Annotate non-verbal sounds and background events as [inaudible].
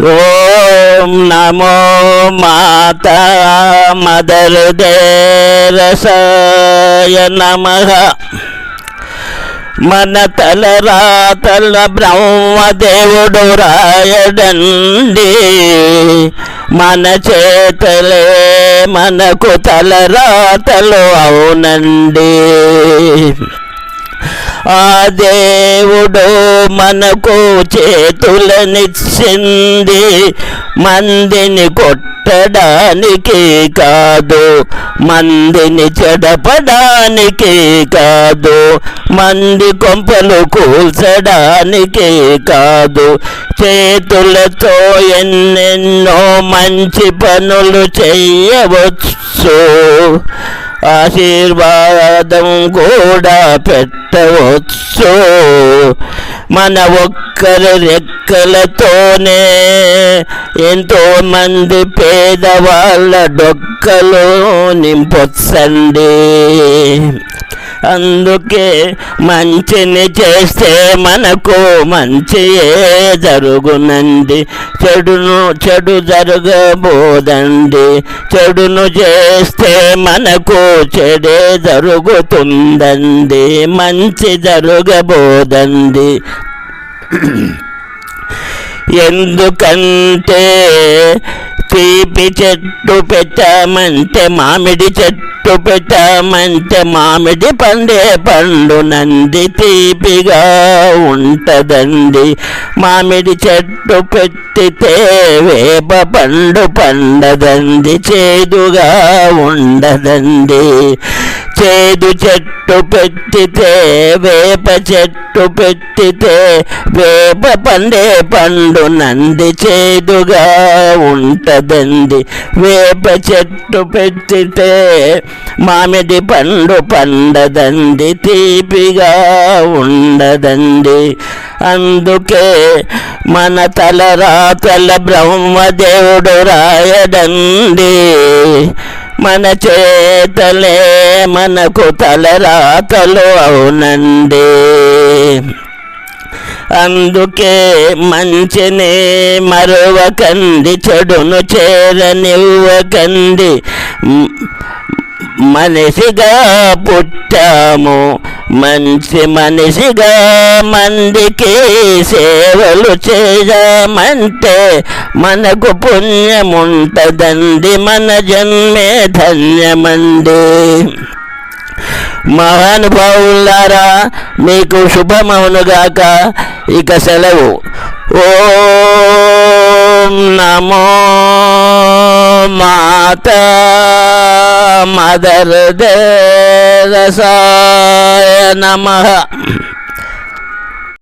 ఓం నమో మాత mother దేరసాయ నమ. మన తలరాతల బ్రహ్మదేవుడు రాయడండి. మన చేతలే మనకు తలరాతలు అవునండి. ఆ దేవుడు మనకు చేతులనిచ్చింది. మందిని కొట్టడానికి కాదు మందిని చెడపడానికి కాదు మంది కొంపలు కూల్చడానికి కాదు. చేతులతో ఎన్నెన్నో మంచి పనులు చేయవచ్చు. ఆశీర్వాదం కూడా పెట్టవచ్చు మన ఒక్కరి రెక్కలతోనే ఎంతో మంది పేదవాళ్ళ డొక్కలు నింపొచ్చండి. అందుకే మంచిని చేస్తే మనకు మంచి జరుగునండి చెడును చెడు జరగబోదండి. చెడును చేస్తే మనకు చెడే జరుగుతుందండి. మంచి జరగబోదండి. [coughs] ఎందుకంటే తీపి చెట్టు పెట్టామంటే మామిడి చెట్టు పెట్టామంటే మామిడి పండే పండు నంది తీపిగా ఉంటదండి. మామిడి చెట్టు పెట్టితే వేప పండు పండదండి చేదుగా ఉండదండి. చేదు చెట్టు పెట్టితే వేప చెట్టు పెట్టితే వేప పండే పండు నంది చేదుగా ఉంటదండి వేప చెట్టు పెట్టితే మామిడి పండు పండదండి తీపిగా ఉండదండి అందుకే మన తల రాతల బ్రహ్మదేవుడు రాయడండి మన చేతలే మనకు తలరాతలు అవునండి. అందుకే మంచిని మరువకండి చెడును చేరనివ్వకండి. మ్, మనిషిగా పుట్టాము. మంచి మనిషిగా మందికి సేవలు చేయమంటే మనకు పుణ్యముంటదండి మన జన్మే ధన్యమండి. మహానుభావులారా మీకు శుభమవునుగాక. ఇక సెలవు. ఓ మదర్ దేరసాయ నమః